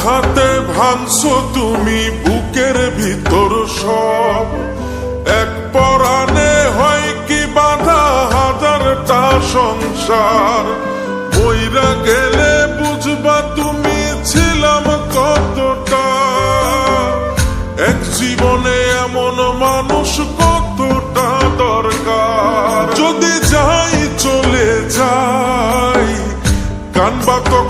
আঘাতে ভাঙছো তুমি বুকের ভিতর সব। এক পরাণে হয় কি বাধা হাজারটা সংসার। বইরা গেলে বুঝবা তুমি ছিলাম কতটা। এক জীবনে এমন মানুষ কতটা দরকার। যদি যাই চলে যাই